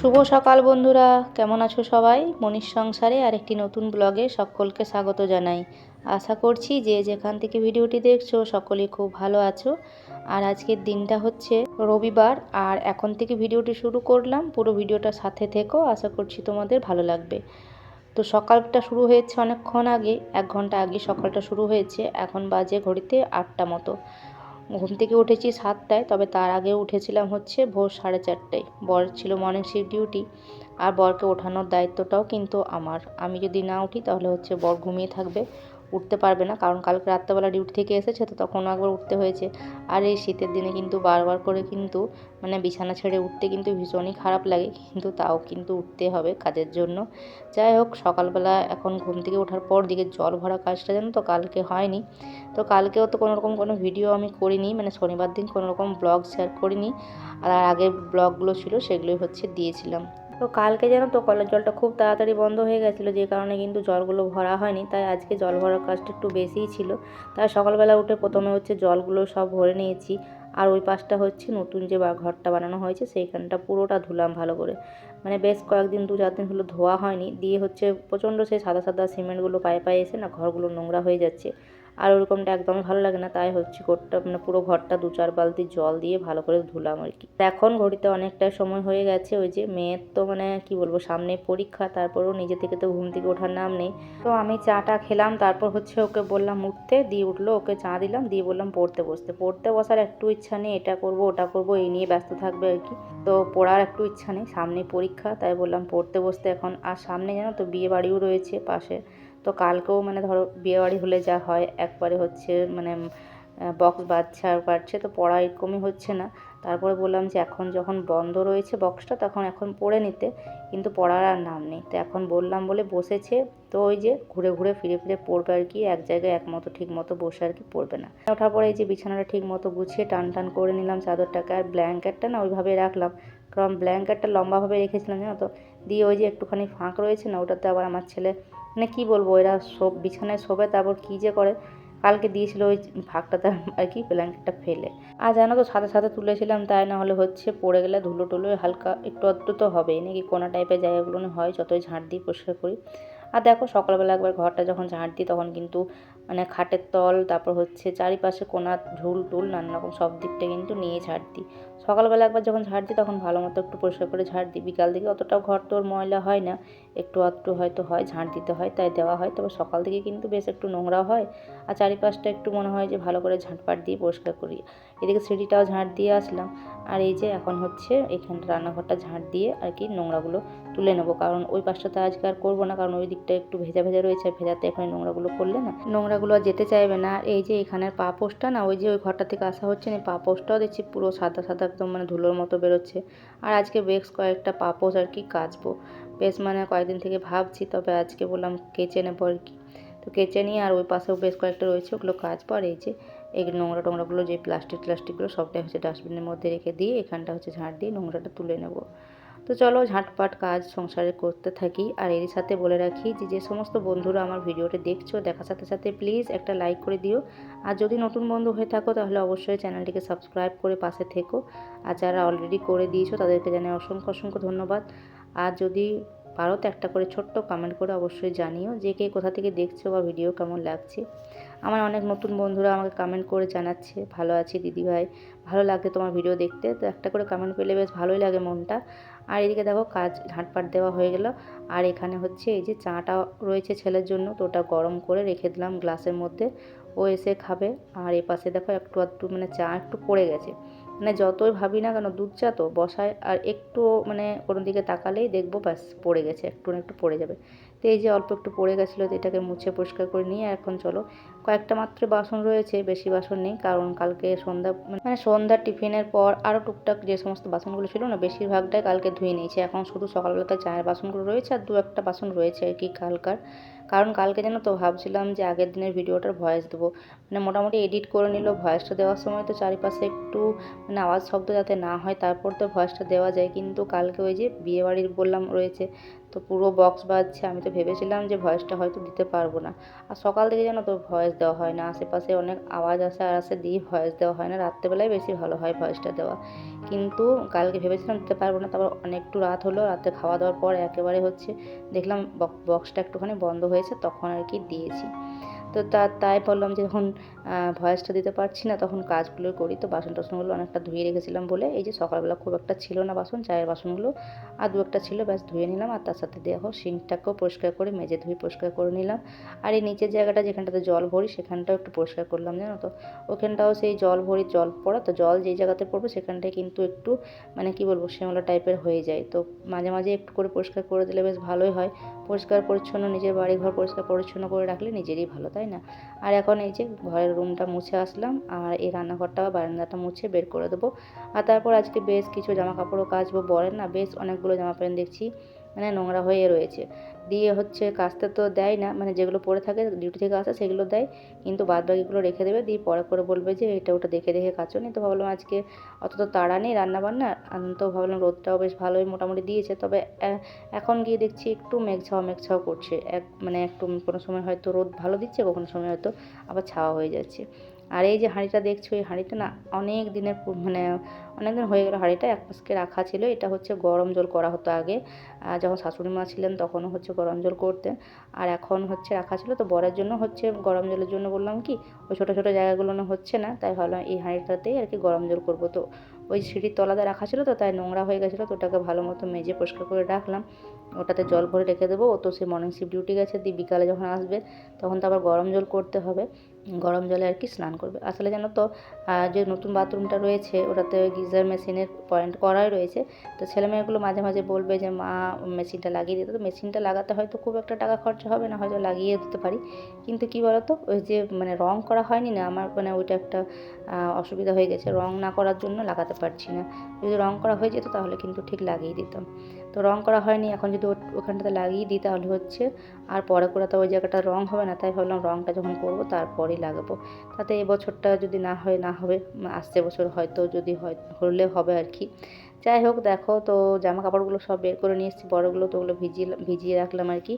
শুভ সকাল বন্ধুরা। কেমন আছো সবাই? মনীষ সংসারে আর একটি নতুন ব্লগে সকলকে স্বাগত জানাই। আশা করছি যে যেখান থেকে ভিডিওটি দেখছ সকলেই খুব ভালো আছো। আর আজকের দিনটা হচ্ছে রবিবার, আর এখন থেকে ভিডিওটি শুরু করলাম। পুরো ভিডিওটা সাথে থেকেও আশা করছি তোমাদের ভালো লাগবে। তো সকালটা শুরু হয়েছে অনেকক্ষণ আগে, এক ঘণ্টা আগে সকালটা শুরু হয়েছে। এখন বাজে ঘড়িতে আটটা মতো। ঘুম থেকে উঠেছি সাতটায়, তবে তার আগে উঠেছিলাম হচ্ছে ভোর সাড়ে চারটায়। বর ছিল মর্নিং শিফট ডিউটি আর বরকে ওঠানোর দায়িত্বটাও কিন্তু আমার। আমি যদি না উঠি তাহলে হচ্ছে বর ঘুমিয়ে থাকবে। উঠতে পারবে না। কারণ কালকে রাত্রেবেলা ডিউটি থেকে এসেছে তো তখন একবার উঠতে হয়েছে। আর এই শীতের দিনে কিন্তু বারবার করে কিন্তু মানে বিছানা ছেড়ে উঠতে কিন্তু ভীষণই খারাপ লাগে। কিন্তু তাও কিন্তু উঠতে হবে কাজের জন্য। যাই হোক, সকালবেলা এখন ঘুম থেকে ওঠার পর দিকে জল ভরা কাজটা যেন তো কালকে হয়নি। তো কালকেও তো কোনো রকম কোনো ভিডিও আমি করিনি। মানে শনিবার দিন কোনো রকম ব্লগ শেয়ার করিনি। আর আগের ব্লগগুলো ছিল সেগুলোই হচ্ছে দিয়েছিলাম। তো কালকে যেন তো কলের জলটা খুব তাড়াতাড়ি বন্ধ হয়ে গেছিল, যে কারণে কিন্তু জলগুলো ভরা হয়নি, তাই আজকে জল ভরার কাজটা একটু বেশিই ছিল। তাই সকালবেলা উঠে প্রথমে হচ্ছে জলগুলো সব ভরে নিয়েছি, আর ওই পাশটা হচ্ছে নতুন যে ঘরটা বানানো হয়েছে সেইখানটা পুরোটা ধুলাম ভালো করে। মানে বেশ কয়েকদিন, দু চার দিন হলো ধোয়া হয়নি, দিয়ে হচ্ছে প্রচণ্ড সেই সাদা সাদা সিমেন্টগুলো পায়ে পায়ে এসে না ঘরগুলো নোংরা হয়ে যাচ্ছে। আর ওরকমটা একদমই ভালো লাগে না, তাই হচ্ছে ঘরটা মানে পুরো ঘরটা দু চার বালতি জল দিয়ে ভালো করে ধুলাম আর কি। এখন ঘড়িতে অনেকটা সময় হয়ে গেছে, ওই যে মেয়ের তো মানে কি বলব, সামনে পরীক্ষা, তারপরেও নিজে থেকে তো ঘুম থেকে ওঠার নাম নেই। তো আমি চাটা খেলাম, তারপর হচ্ছে ওকে বললাম উঠতে, দিয়ে উঠল, ওকে চা দিলাম, দিয়ে বললাম পড়তে বসতে। পড়তে বসার একটু ইচ্ছা নেই, এটা করব, ওটা করব, এই নিয়ে ব্যস্ত থাকবে আর কি। তো পড়ার একটু ইচ্ছা নেই, সামনে পরীক্ষা, তাই বললাম পড়তে বসতে এখন। আর সামনে জানো তো বিয়ে বাড়িও রয়েছে পাশে। তো কালকেও মানে ধরো বিয়েবাড়ি হলে যা হয়, একবারে হচ্ছে মানে বক্স বাচ্চা বাড়ছে তো পড়া এরকমই হচ্ছে না। তারপরে বললাম যে এখন যখন বন্ধ রয়েছে বক্সটা তখন এখন পড়ে নিতে, কিন্তু পড়ার আর নাম নেই। তো এখন বললাম বলে বসেছে, তো ওই যে ঘুরে ঘুরে ফিরে ফিরে পড়বে আর কি, এক জায়গায় একমতো ঠিক মতো বসে আর কি পড়বে না। ওঠার পরে এই যে বিছানাটা ঠিক মতো গুছিয়ে টান টান করে নিলাম চাদরটাকে, আর ব্ল্যাঙ্কেটটা না ওইভাবে রাখলাম, কারণ ব্ল্যাঙ্কেটটা লম্বাভাবে রেখেছিলাম জানো তো, দিয়ে ওই যে একটুখানি ফাঁক রয়েছে না, ওটাতে আবার আমার ছেলে মানে কী বলব, এরা সব বিছানায় শোবে, তারপর কী যে করে? কালকে দিয়েছিল ওই ভাগটাতে আর কি ব্ল্যাঙ্কেটটা ফেলে। আর জানো তো সাথে সাথে তুলেছিলাম, তাই না হলে হচ্ছে পড়ে গেলে ধুলো টুলো হালকা, একটু আধটু তো হবেই, নাকি কোনা টাইপের জায়গাগুলো হয়, যতই ঝাঁট দিই পরিষ্কার করি। আর দেখো, সকালবেলা একবার ঘরটা যখন ঝাঁট দিই, তখন কিন্তু মানে খাটের তল, তারপর হচ্ছে চারিপাশে কোনা ঝুল টুল, নানা রকম সব দিকটা কিন্তু নিয়ে ঝাড় দিই। সকালবেলা একবার যখন ঝাড় দিই, তখন ভালো মতো একটু পরিষ্কার করে ঝাড় দিই। বিকাল দিকে অতটাও ঘর তোর ময়লা হয় না, একটু আধটু হয়তো হয় ঝাঁট দিতে হয়, তাই দেওয়া হয়। তবে সকাল থেকে কিন্তু বেশ একটু নোংরা হয় আর চারিপাশটা একটু মনে হয় যে ভালো করে ঝাঁটপাট দিয়ে পরিষ্কার করি। এদিকে সিঁড়িটাও ঝাঁট দিয়ে আসলাম। আর এই যে এখন হচ্ছে এখানটা রান্নাঘরটা ঝাঁট দিয়ে আর কি নোংরাগুলো তুলে নেব। কারণ ওই পাশটাতে আজকে আর করব না, কারণ ওই দিকটা একটু ভেজা ভেজা রয়েছে ভেজাতে এখানে নোংরাগুলো করলে না নোংরাগুলো আর যেতে চাইবে না। এই যে এখানের পা পোস্টটা না, ওই যে ওই ঘরটা থেকে আসা হচ্ছে না পা পোস্টটাও দেখছি পুরো সাদা সাদা একদম মানে ধুলোর মতো বেরোচ্ছে। আর আজকে বেশ কয়েকটা পাপোশ আর কি কাচবো। বেশ মানে কয়েকদিন থেকে ভাবছি, তবে আজকে বললাম কেচে নেব আর কি। তো কেচে নিয়ে আর ওই পাশেও বেশ কয়েকটা রয়েছে, ওগুলো কাচবো। আর এই যে, এই নোংরা টোংরাগুলো যে প্লাস্টিক প্লাস্টিকগুলো সবটাই হচ্ছে ডাস্টবিনের মধ্যে রেখে দিয়ে, এখানটা হচ্ছে ঝাঁট দিয়ে নোংরাটা তুলে নেব। তো চলো ঝাঁটপাট কাজ সংসারে করতে থাকি। আর এর সাথে বলে রাখি যে যে সমস্ত বন্ধুরা আমার ভিডিওটা দেখছ, দেখার সাথে সাথে প্লিজ একটা লাইক করে দিও। আর যদি নতুন বন্ধু হয়ে থাকো, তাহলে অবশ্যই চ্যানেলটিকে সাবস্ক্রাইব করে পাশে থেকো। আর যারা অলরেডি করে দিয়েছ, তাদেরকে জানাই অসংখ্য অসংখ্য ধন্যবাদ। আর যদি পারো তো একটা করে ছোট্ট কমেন্ট করে অবশ্যই জানিও যে, কে কোথা থেকে দেখছ বা ভিডিও কেমন লাগছে। আমার অনেক নতুন বন্ধুরা আমাকে কমেন্ট করে জানাচ্ছে, ভালো আছি দিদিভাই, ভালো লাগছে তোমার ভিডিও দেখতে। তো একটা করে কমেন্ট পেলে বেশ ভালোই লাগে মনটা। আর এদিকে দেখো কাজ ঝাঁটপাট দেওয়া হয়ে গেল। আর এখানে হচ্ছে এই যে চাটা রয়েছে ছেলের জন্য, তো ওটা গরম করে রেখে দিলাম গ্লাসের মধ্যে। ও এসে খাবে। আর এ পাশে দেখো একটু একটু মানে চা একটু পড়ে গেছে। মানে যতই ভাবি না কেন দুধ চা তো বসায় আর একটু মানে কোনো দিকে তাকালেই দেখব ব্যাস পড়ে গেছে, একটু না একটু পড়ে যাবে। তো এই যে অল্প একটু পড়ে গেছিল, তো এটাকে মুছে পরিষ্কার করে নিয়ে এখন চলো কয়েকটা মাত্র বাসন রয়েছে, বেশি বাসন নেই, কারণ কালকে সন্ধ্যা মানে সন্ধ্যার টিফিনের পর আরও টুকটাক যে সমস্ত বাসনগুলো ছিল না, বেশিরভাগটাই কালকে ধুয়ে নিয়েছে। এখন শুধু সকালবেলাতে চায়ের বাসনগুলো রয়েছে আর দু একটা বাসন রয়েছে আর কি কালকার। কারণ কালকে যেন তো ভাবছিলাম যে আগের দিনের ভিডিওটার ভয়েস দেবো। মানে মোটামুটি এডিট করে নিল, ভয়েসটা দেওয়ার সময় তো চারিপাশে একটু মানে আওয়াজ শব্দ যাতে না হয়, তারপর তো ভয়েসটা দেওয়া যায়। কিন্তু কালকে ওই যে বিয়েবাড়ির বললাম রয়েছে তো পুরো বক্স বাজছে, আমি তো ভেবেছিলাম যে ভয়েসটা হয়তো দিতে পারব না। আর সকাল থেকে যেন তো ভয়েস দেওয়া হয় না, আশেপাশে অনেক আওয়াজ আসে আর আসে দিয়ে ভয়েস দেওয়া হয় না, রাত্রেবেলায় বেশি ভালো হয় ভয়েসটা দেওয়া। কিন্তু কালকে ভেবেছিলাম দিতে পারব না, তারপর অনেকটু রাত হলো, রাতে খাওয়া দাওয়ার পর একেবারে হচ্ছে দেখলাম বক্সটা একটুখানি বন্ধ হয়েছে, তখন আর কি দিয়েছি। তো তা, তাই বললাম যে যখন ভয়েসটা দিতে পারছি না তখন কাজগুলো করি। তো বাসন টাসনগুলো অনেকটা ধুয়ে রেখেছিলাম বলে এই যে সকালবেলা খুব একটা ছিল না বাসন, চায়ের বাসনগুলো আর দু একটা ছিল, ব্যাস ধুয়ে নিলাম আর তার সাথে দেখো সিঙ্কটাকেও পরিষ্কার করে মেজে ধুয়ে পরিষ্কার করে নিলাম। আর এই নিচের জায়গাটা যেখানটাতে জল ভরি সেখানটাও একটু পরিষ্কার করলাম, জানো তো? ওখানটাও সেই জল ভরি জল পড়া, তো জল যেই জায়গাতে পড়বে সেখানটায় কিন্তু একটু মানে কি বলব, শ্যামলা টাইপের হয়ে যায়। তো মাঝে মাঝে একটু করে পরিষ্কার করে দিলে বেশ ভালোই হয়। পরিষ্কার পরিচ্ছন্ন, নিজের বাড়ি ঘর পরিষ্কার পরিচ্ছন্ন করে রাখলে নিজেরই ভালো, তাই না? আর এখন এই যে ঘরের রুমটা মুছে আসলাম, আর এই রান্নাঘরটা বা বারান্দাটা মুছে বের করে দেবো। আর তারপর আজকে বেশ কিছু জামা কাপড়ও কাচবো বলেন না বেশ অনেকগুলো জামা প্যান্ট দেখছি। মানে নোংরা হয়ে রয়েছে। দিয়ে হচ্ছে কাস্তে তো দেয় না মানে যেগুলো পড়ে থাকে, ডিউটি থেকে আসে সেগুলো দেয়, কিন্তু বাদ বাকিগুলো রেখে দেবে। দিয়ে পরে করে বলবে যে, এটা ওটা দেখে দেখে কাচো। নি তো ভাবলাম আজকে অত তো তাড়া নেই রান্না বান্না তো ভাবলাম রোদটাও বেশ ভালোই মোটামুটি দিয়েছে। তবে এখন গিয়ে দেখছি একটু মেঘ ছাওয়া মেঘ ছাওয়া করছে। এক মানে একটু কোনো সময় হয়তো রোদ ভালো দিচ্ছে, কখনো সময় হয়তো আবার ছাওয়া হয়ে যাচ্ছে। আর এই যে হাঁড়িটা দেখছ, এই হাঁড়িটা না অনেক দিনের মানে অনেক দিন হয়ে গেলো হাঁড়িটা, এক পাশকে রাখা ছিল। এটা হচ্ছে গরম জল করা হতো আগে। যখন শাশুড়ি মা ছিলেন তখনও হচ্ছে গরম জল করতেন আর এখন হচ্ছে রাখা ছিল। তো বরের জন্য হচ্ছে গরম জলের জন্য বললাম কি, ওই ছোটো ছোটো জায়গাগুলো না হচ্ছে না, তাই ভাবলাম এই হাঁড়িটাতেই আর কি গরম জল করব। তো ওই সিঁড়ির তলাতে রাখা ছিল তো, তাই নোংরা হয়ে গেছিল। তো ওটাকে ভালো মতো মেজে পরিষ্কার করে রাখলাম। ওটাতে জল ভরে রেখে দেবো। ও তো সে মর্নিং শিফট ডিউটি গেছে দিয়ে বিকালে যখন আসবে, তখন তো আবার গরম জল করতে হবে। গরম জলে আর কি স্নান করবে। আসলে জানো তো যে নতুন বাথরুমটা রয়েছে, ওটাতে গিজার মেশিনের পয়েন্ট করাই রয়েছে। তো ছেলে মেয়েগুলো মাঝে মাঝে বলবে যে, মা, মেশিনটা লাগিয়ে দিতে তো মেশিনটা লাগাতে হয়তো খুব একটা টাকা খরচা হবে না, হয়তো লাগিয়ে দিতে পারি। কিন্তু কি বলতো, ওই যে মানে রং করা হয়নি না, আমার মানে ওইটা একটা অসুবিধা হয়ে গেছে। রং না করার জন্য লাগাতে পারছি না। যদি রং করা হয়ে যেত তাহলে কিন্তু ঠিক লাগিয়ে দিতাম। তো রং করা হয়নি, এখন যদি ওখানটাতে লাগিয়ে দিই তাহলে হচ্ছে আর পরে করে তো ওই জায়গাটা রং হবে না, তাই ভাবলাম রংটা যখন করব তারপরেই লাগাবো। তাতে এবছরটা যদি না হয়, না হবে, আসছে বছর হয়তো যদি হয়, হলে হবে আর কি। যাই হোক দেখো, তো জামা কাপড়গুলো সব বের করে নিয়ে এসেছি, বড়োগুলো তো ওগুলো ভিজিয়ে ভিজিয়ে রাখলাম আর কি।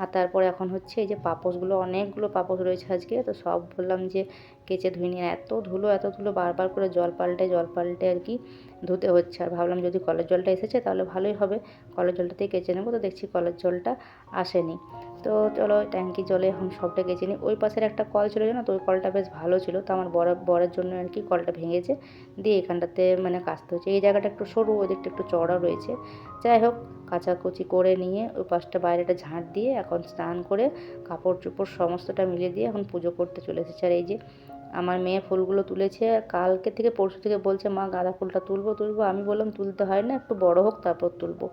আর তারপরে এখন হচ্ছে এই যে পাপোশগুলো, অনেকগুলো পাপোশ রয়েছে আজকে, তো সব বললাম যে কেচে ধুয়ে নিয়ে এত ধুলো এত ধুলো, বারবার করে জল পাল্টে জল পাল্টে আর কি ধুতে হচ্ছে। আর ভাবলাম যদি কলের জলটা এসেছে তাহলে ভালোই হবে, কলের জলটাতেই কেচে নেব। তো দেখছি কলের জলটা আসেনি। তো চলো ট্যাঙ্কি জলে এখন সবটা গেছে নিই। ওই পাশের একটা কল ছিল না তো? ওই কলটা বেশ ভালো ছিল। তো আমার বড়, বরের জন্য আর কি কলটা ভেঙেছে। দিয়ে এখানটাতে মানে কাচতে হচ্ছে। এই জায়গাটা একটু সরু ওই দিকটা একটু চড়া রয়েছে। যাই হোক, কাচাকুচি করে নিয়ে ওই পাশটা বাইরেটা ঝাঁট দিয়ে এখন স্নান করে কাপড় চোপড় সমস্তটা মিলিয়ে দিয়ে এখন পুজো করতে চলে এসেছে। আর এই যে আমার মেয়ে ফুলগুলো তুলেছে, কালকে থেকে পরশু থেকে বলছে, মা, গাঁদা ফুলটা তুলবো তুলবো। আমি বললাম, তুলতে হয় না, একটু বড় হোক, তারপর তুলবো।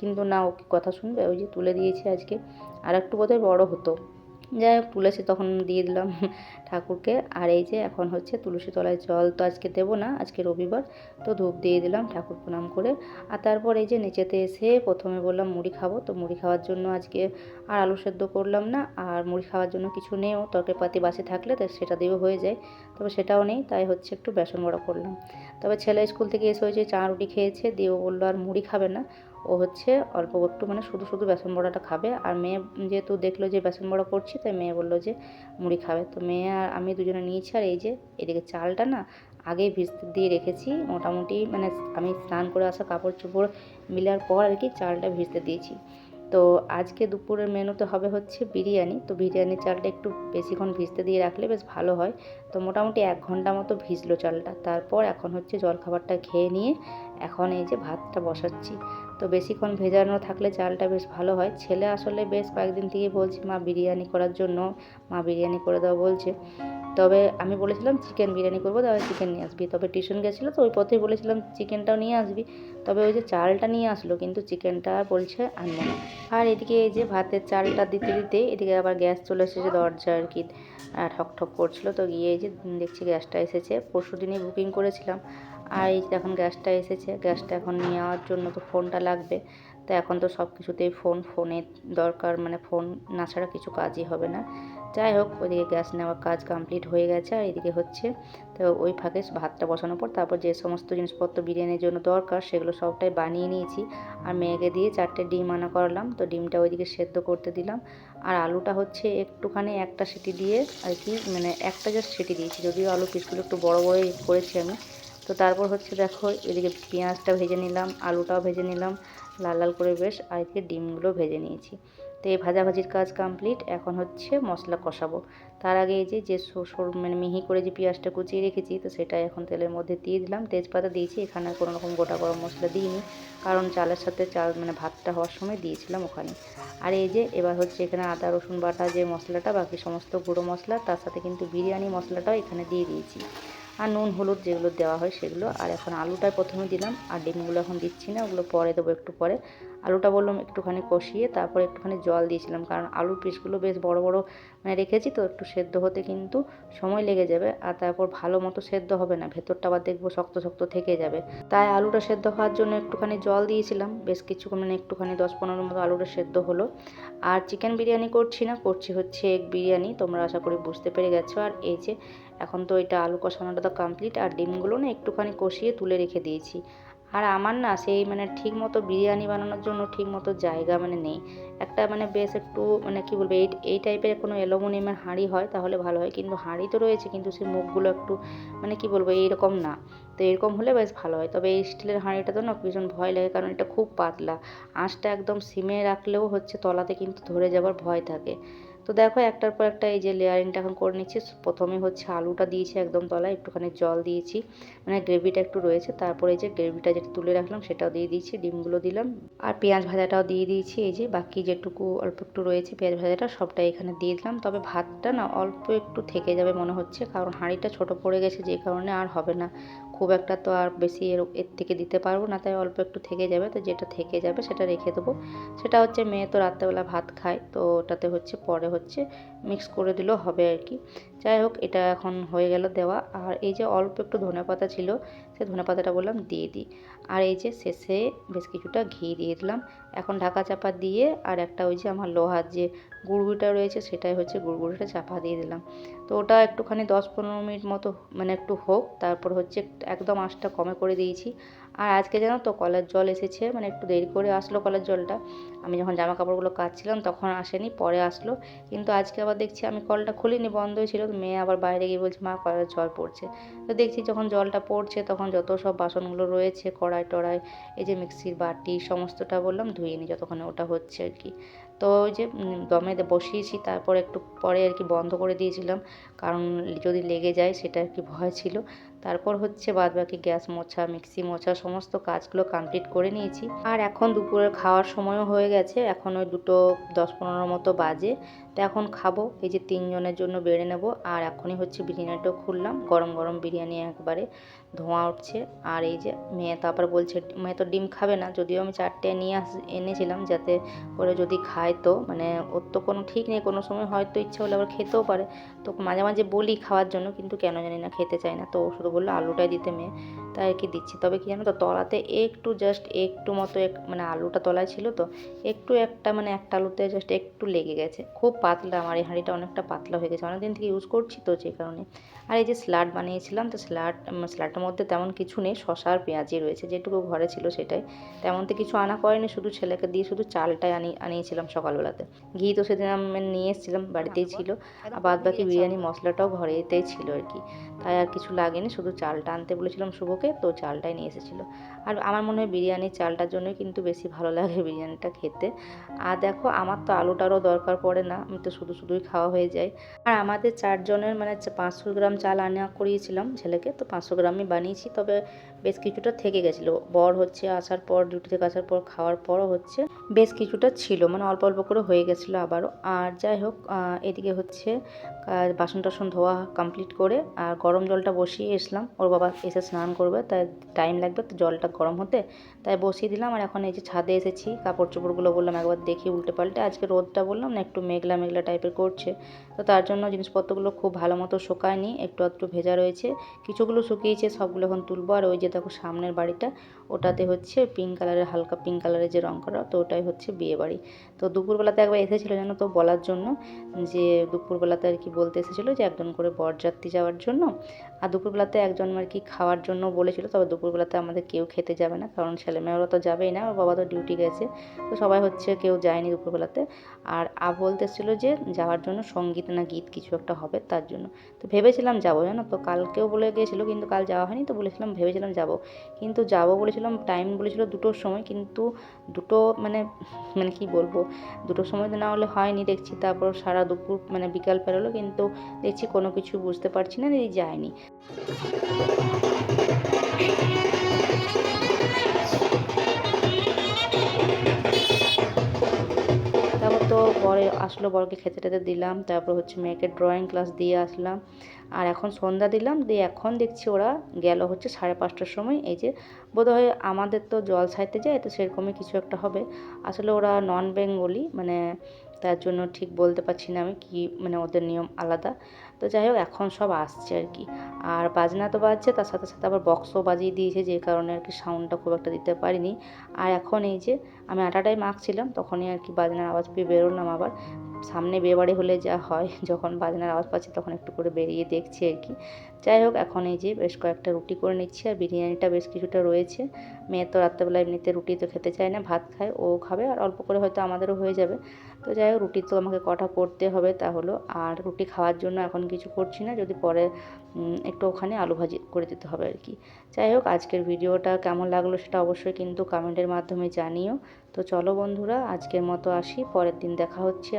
কিন্তু না, ও কথা শুনবে? ওই যে তুলে দিয়েছে আজকে। আর একটু বোধহয় বড় হতো। যাই হোক তুলেছে তখন দিয়ে দিলাম ঠাকুরকে। আর এই যে এখন হচ্ছে তুলসী তলায় জল তো আজকে দেবো না, আজকে রবিবার। তো ধূপ দিয়ে দিলাম ঠাকুর প্রণাম করে। আর তারপর এই যে নিচেতে এসে প্রথমে বললাম মুড়ি খাব। তো মুড়ি খাওয়ার জন্য আজকে আর আলু সেদ্ধ করলাম না। আর মুড়ি খাওয়ার জন্য কিছু নেও তরকারিপাতি বাসে থাকলে তো সেটা দিয়েও হয়ে যায়। তবে সেটাও নেই, তাই হচ্ছে একটু বেসন বড়া করলাম। তবে ছেলে স্কুল থেকে এসে হয়েছে চা রুটি খেয়েছে। দিয়েও বলল আর মুড়ি খাবে না। ও হচ্ছে অল্প একটু মানে শুধু শুধু বেসন বড়াটা খাবে। আর মেয়ে যেহেতু দেখল যে বেসন বড়া করছি, তাই মেয়ে বলল যে মুড়ি খাবে। তো মেয়ে আর আমি দুজনে নিয়েছি আর এই যে এদিকে চালটা না আগেই ভিজতে দিয়ে রেখেছি। মোটামুটি মানে আমি স্নান করে আসা কাপড় চোপড় মিলার পর আর কি চালটা ভিজতে দিয়েছি। তো আজকে দুপুরের মেনুতে হবে হচ্ছে বিরিয়ানি। তো বিরিয়ানির চালটা একটু বেশিক্ষণ ভিজতে দিয়ে রাখলে বেশ ভালো হয়। তো মোটামুটি এক ঘণ্টা মতো ভিজলো চালটা। তারপর এখন হচ্ছে জলখাবারটা খেয়ে নিয়ে এখন এই যে ভাতটা বসাচ্ছি। তো বেশিক্ষণ ভেজানো থাকলে চালটা বেশ ভালো হয়। ছেলে আসলে বেশ কয়েকদিন থেকে বলছে, মা, বিরিয়ানি করার জন্য, মা, বিরিয়ানি করে দাও, বলছে। তবে আমি বলেছিলাম, চিকেন বিরিয়ানি করব তবে চিকেন নিয়ে আসবি। তবে টিউশন গেছিল তো ওই পথেই বলেছিলাম, চিকেনটাও নিয়ে আসবি। তবে ওই যে চালটা নিয়ে আসলো, কিন্তু চিকেনটা বলছে, আনব না। আর এদিকে এই যে ভাতের চালটা দিতে দিতে এদিকে আবার গ্যাস চলে এসেছে দরজা আর কি ঠক ঠক করছিল। তো গিয়ে এই যে দেখছি গ্যাসটা এসেছে। পরশু দিনই বুকিং করেছিলাম। আর এই এখন গ্যাসটা এসেছে, গ্যাসটা এখন নেওয়ার জন্য তো ফোনটা লাগবে। তো এখন তো সব কিছুতেই ফোন, ফোনের দরকার মানে ফোন না ছাড়া কিছু কাজই হবে না। যাই হোক, ওইদিকে গ্যাস নেওয়ার কাজ কমপ্লিট হয়ে গেছে, আর এদিকে হচ্ছে, তো ওই ফাঁকে ভাতটা বসানোর পর তারপর যে সমস্ত জিনিসপত্র বিরিয়ানির জন্য দরকার, সেগুলো সবটাই বানিয়ে নিয়েছি। আর মেয়েকে দিয়ে চারটে ডিম আনা করালাম, তো ডিমটা ওইদিকে সেদ্ধ করতে দিলাম। আর আলুটা হচ্ছে একটুখানি একটা সিটি দিয়ে আর কি মানে একটা জাস্ট সিটি দিয়েছি, যদিও আলু পিসগুলো একটু বড় বড়ই করেছি আমি। তো তারপর হচ্ছে দেখো এদিকে পেঁয়াজটা ভেজে নিলাম, আলুটাও ভেজে নিলাম, লাল লাল করে বেশ আর এদিকে ডিমগুলো ভেজে নিয়েছি। তো এই ভাজাভাজির কাজ কমপ্লিট এখন হচ্ছে মশলা কষাবো। তার আগে এই যে যে মানে মিহি করে যে পেঁয়াজটা কুচিয়ে রেখেছি, তো সেটা এখন তেলের মধ্যে দিয়ে দিলাম। তেজপাতা দিয়েছি, এখানে কোনো রকম গোটা গরম মশলা দিইনি, কারণ চালের সাথে চাল মানে ভাতটা হওয়ার সময় দিয়েছিলাম ওখানে। আর এই যে, এবার হচ্ছে এখানে আদা, রসুন বাটা যে মশলাটা, বাকি সমস্ত গুঁড়ো মশলা, তার সাথে কিন্তু বিরিয়ানি মশলাটাও এখানে দিয়ে দিয়েছি। আর নুন, হলুদ যেগুলো দেওয়া হয় সেগুলো। আর এখন আলুটাই প্রথমে দিলাম, আর ডিমগুলো এখন দিচ্ছি না, ওগুলো পরে দেবো একটু পরে। আলুটা বললাম একটুখানি কষিয়ে, তারপর একটুখানি জল দিয়েছিলাম, কারণ আলুর পিসগুলো বেশ বড় বড় মানে রেখেছি তো, একটু সেদ্ধ হতে কিন্তু সময় লেগে যাবে, আর তারপর ভালো মতো সেদ্ধ হবে না, ভেতরটা আবার দেখব শক্ত শক্ত থেকে যাবে। তাই আলুটা সেদ্ধ হওয়ার জন্য একটুখানি জল দিয়েছিলাম, বেশ কিছুক্ষণ মানে একটুখানি দশ পনেরো মতো আলুটা সেদ্ধ হলো। আর চিকেন বিরিয়ানি করছি না, করছি হচ্ছে এগ বিরিয়ানি, তোমরা আশা করি বুঝতে পেরে গেছো। আর এই যে এখন তো এটা আলু কষানোটা তো কমপ্লিট আর ডিমগুলো না একটুখানি কষিয়ে তুলে রেখে দিয়েছি। আর আমার না সেই মানে ঠিক মতো বিরিয়ানি বানানোর জন্য ঠিক মতো জায়গা মানে নেই। একটা মানে বেশ একটু মানে কি বলব, এই এই টাইপের কোনো অ্যালুমিনিয়ামের হাঁড়ি হয় তাহলে ভালো হয়, কিন্তু হাঁড়ি তো রয়েছে, কিন্তু সেই মুখগুলো একটু মানে কি বলব, এইরকম না। তো এরকম হলে বেশ ভালো হয়, তবে এই স্টিলের হাঁড়িটা তো না ভীষণ ভয় লাগে, কারণ এটা খুব পাতলা। আঁচটা একদম সিমে রাখলেও হচ্ছে, তলাতে কিন্তু ধরে যাবার ভয় থাকে। তো দেখো একটার পর একটা এই যে লেয়ারিংটা এখন করে নিচ্ছি। প্রথমে হচ্ছে আলুটা দিয়েছি একদম তলায়, একটুখানি জল দিয়েছি। মানে গ্রেভিটা একটু রয়েছে, তারপরে এই যে গ্রেভিটা যেটা তুলে রাখলাম সেটাও দিয়ে দিয়েছি, ডিমগুলো দিলাম। আর পেঁয়াজ ভাজাটাও দিয়ে দিয়েছি, এই যে বাকি যেটুকু অল্প একটু রয়েছে পেঁয়াজ ভাজাটা সবটাই এখানে দিয়ে দিলাম। তবে ভাতটা না অল্প একটু থেকে যাবে মনে হচ্ছে, কারণ হাঁড়িটা ছোট পড়ে গেছে, যে কারণে আর হবে না। খুব একটা তো আর বেশি এর এর থেকে দিতে পারব না, তাই অল্প একটু থেকে যাবে, তো যেটা থেকে যাবে সেটা রেখে দেবো। সেটা হচ্ছে মেয়ে তো রাত্রেবেলা ভাত খায়, তো ওটাতে হচ্ছে পরে হচ্ছে মিক্স করে দিলেও হবে আর কি। যাই হোক, এটা এখন হয়ে গেল দেওয়া। আর এই যে অল্প একটু ধনে পাতা ছিল, সে ধনে পাতাটা বললাম দিয়ে দিই। আর এই যে শেষে বেশ কিছুটা ঘি দিয়ে দিলাম। এখন ঢাকা চাপা দিয়ে, আর একটা ওই যে আমার লোহার যে গুড়গুড়িটা রয়েছে, সেটাই হচ্ছে গুড়গুড়িটা চাপা দিয়ে দিলাম। তো ওটা একটুখানি দশ পনেরো মিনিট মতো মানে একটু হোক, তারপর হচ্ছে একদম আঁচটা কমে করে দিয়েছি। আর আজকে জানো তো কলের জল এসেছে মানে একটু দেরি করে আসলো কলের জলটা। আমি যখন জামা কাপড়গুলো কাচছিলাম তখন আসেনি, পরে আসলো। কিন্তু আজকে আবার দেখছি আমি কলটা খুলিনি বন্ধই ছিল। মেয়ে আবার বাইরে গিয়ে বলছে, মা, কলের জল পড়ছে। তো দেখছি যখন জলটা পড়ছে তখন যত সব বাসনগুলো রয়েছে, কড়াই টড়াই, এই যে মিক্সির বাটি, সমস্তটা বললাম ধুয়ে নিই, যতক্ষণে ওটা হচ্ছে আর কি। তো ওই যে দমে বসিয়েছি, তারপর একটু পরে আর কি বন্ধ করে দিয়েছিলাম। কারণ যদি লেগে যায় সেটা আর কি ভয় ছিল। তারপর হচ্ছে বাদ বাকি গ্যাস মোছা, মিক্সি মোছা, সমস্ত কাজগুলো কমপ্লিট করে নিয়েছি। আর এখন দুপুরের খাওয়ার সময়ও হয়ে গেছে। এখন ওই দুটো দশ পনেরো মতো বাজে। তো এখন খাব। এই যে তিনজনের জন্য বেড়ে নেব। আর এখনই হচ্ছে বিরিয়ানিটাও খুললাম। গরম গরম বিরিয়ানি একবারে। ধোঁয়া উঠছে। আর এই যে মেয়ে তারপর বলছে, মেয়ে তো ডিম খাবে না। যদিও আমি চারটে নিয়ে আস, এনেছিলাম যাতে করে যদি খায় তো। মানে ওর তো কোনো ঠিক নেই, কোনো সময় হয়তো ইচ্ছা হলে আবার খেতেও পারে। তো মাঝে মাঝে বলি খাওয়ার জন্য, কিন্তু কেন জানি না খেতে চায় না। তো ও শুধু বলল, আলুটাই দিতে মেয়ে। তাই আর কি দিচ্ছি। তবে কি জানো তো তলাতে একটু জাস্ট একটু মতো এক মানে আলুটা তলায় ছিল তো একটু একটা মানে একটা আলুতে জাস্ট একটু লেগে গেছে। খুব পাতলা আমার এই হাঁড়িটা অনেকটা পাতলা হয়ে গেছে। অনেকদিন থেকে ইউজ করছি তো যে কারণে। আর এই যে স্যালাড বানিয়েছিলাম তো স্যালাড স্যালাডটার মধ্যে তেমন কিছু নেই শশা আর পেঁয়াজি রয়েছে যেটুকু ঘরে ছিল সেটাই। তেমন তো কিছু আনা করেনি শুধু ছেলেকে দিয়ে শুধু চালটাই আনি আনিয়েছিলাম সকালবেলাতে। ঘি তো সেদিন আমি নিয়ে এসেছিলাম বাড়িতেই ছিল। আর বাদ বাকি বিরিয়ানি মশলাটাও ঘরেতেই ছিল আর কি। তাই আর কিছু লাগেনি শুধু চালটা আনতে বলেছিলাম শুভকে। তো চালটাই নিয়ে এসেছিল। আর আমার মনে হয় বিরিয়ানির চালটার জন্যই কিন্তু বেশি ভালো লাগে বিরিয়ানিটা খেতে। আর দেখো, আমার তো আলুটারও দরকার পড়ে না, আমি তো শুধু শুধুই খাওয়া হয়ে যায় আর আমাদের চারজনের মানে পাঁচশো গ্রাম চাল আনা করিয়েছিলাম ছেলেকে, তো পাঁচশো গ্রামই বানিয়েছি, তবে বেশ কিছুটা থেকে গেছিল। বর হচ্ছে আসার পর, ডিউটি থেকে আসার পর, খাওয়ার পরও হচ্ছে, বেশ কিছুটা ছিল মানে অল্প অল্প করে হয়ে গেছিল আবারও। আর যাই হোক এদিকে হচ্ছে বাসন টাসন ধোয়া কমপ্লিট করে, আর গরম জলটা বসিয়ে এসলাম, ওর বাবা এসে স্নান করবে, তাই টাইম লাগবে, তো জলটা গরম হতে, তাই বসিয়ে দিলাম। আর এখন এই যে ছাদে এসেছি কাপড় চোপড়গুলো বললাম একবার দেখি উল্টে পাল্টে। আজকে রোদটা বললাম না, একটু মেঘলা মেঘলা টাইপের করছে। তো তার জন্য জিনিসপত্রগুলো খুব ভালো মতো শুকায়নি, একটু একটু ভেজা রয়েছে। কিছুগুলো শুকিয়েছে, সবগুলো এখন তুলবো। আর ওই যে দেখো সামনের বাড়িটা, ওটাতে হচ্ছে পিঙ্ক কালারের হালকা পিঙ্ক কালারের যে রঙ করা, তো ওটাই হচ্ছে বিয়ে বাড়ি তো দুপুরবেলাতে একবার এসেছিল যেন তো বলার জন্য, যে দুপুরবেলাতে আর কি বলতে এসেছিল যে একজন করে বরযাত্রী যাওয়ার জন্য, আর দুপুরবেলাতে একজন আর কি খাওয়ার জন্য বলেছিল, তবে দুপুরবেলাতে আমাদের কেউ খেতে যাবে না, কারণ ছেলেমেয়েরা তো যাবেই না, ওর বাবা তো ডিউটি গেছে, তো সবাই হচ্ছে কেউ যায়নি দুপুরবেলাতে, আর আ বলতে এসেছিল যে যাওয়ার জন্য সংগীত না গীত কিছু একটা হবে তার জন্য, তো ভেবেছিলাম যাব জানো তো, কালকেও বলে গিয়েছিল কিন্তু কাল যাওয়া হয়নি, তো বলেছিলাম ভেবেছিলাম যাব, কিন্তু যাব বলেছিলাম টাইম বলেছিল দুটোর সময়, কিন্তু দুটো মানে মানে কি বলব দুটোর সময় তো না হলে হয়নি দেখছি। তারপর সারা দুপুর মানে বিকাল পেরোলো কিন্তু দেখছি কোনো কিছু বুঝতে পারছি না দিদি যায়নি। তো পরে আসলো, বরকে খেতে টেতে দিলাম, তারপর হচ্ছে মেয়েকে ড্রয়িং ক্লাস দিয়ে আসলাম। আর এখন সন্ধ্যা দিলাম, দিয়ে এখন দেখছি ওরা গেল হচ্ছে সাড়ে পাঁচটার সময়। এই যে বোধহয় আমাদের তো জল ছাইতে যায়, তো সেরকমই কিছু একটা হবে। আসলে ওরা নন বেঙ্গলি মানে তার জন্য ঠিক বলতে পারছি না আমি কি মানে ওদের নিয়ম আলাদা। তো যাই হোক, এখন সব আসছে আর কি। আর বাজনা তো বাজছে, তার সাথে সাথে আবার বক্সও বাজিয়ে দিয়েছে, যে কারণে আর কি সাউন্ডটা খুব একটা দিতে পারিনি। আর এখন এই যে, আমি আটাটাই মাখছিলাম তখনই আর কি বাজনার আওয়াজ পেয়ে বেরোলাম আবার। সামনে বিয়েবাড়ি হলে যা হয়, যখন বাজনার আওয়াজ পাচ্ছি তখন একটু করে বেরিয়ে দেখছি আর কি। যাই হোক, এখন এই যে বেশ কয়েকটা রুটি করে নিচ্ছি আর বিরিয়ানিটা বেশ কিছুটা রয়েছে। মেয়ে তো রাত্রেবেলা এমনিতে রুটি তো খেতে চায় না, ভাত খায়, ও খাবে আর অল্প করে হয়তো আমাদেরও হয়ে যাবে। তো যাই হোক, রুটি তো আমাকে কটা করতে হবে তা হলো, আর রুটি খাওয়ার জন্য এখন কিছু করছি না, যদি পরে একটু ওখানে আলু ভাজি করে দিতে হবে আর কি। যাই হোক, আজকের ভিডিওটা কেমন লাগল সেটা অবশ্যই কিন্তু কমেন্টের মাধ্যমে জানিও। তো চলো বন্ধুরা, আজকের মতো আসি, পরের দিন দেখা হচ্ছে।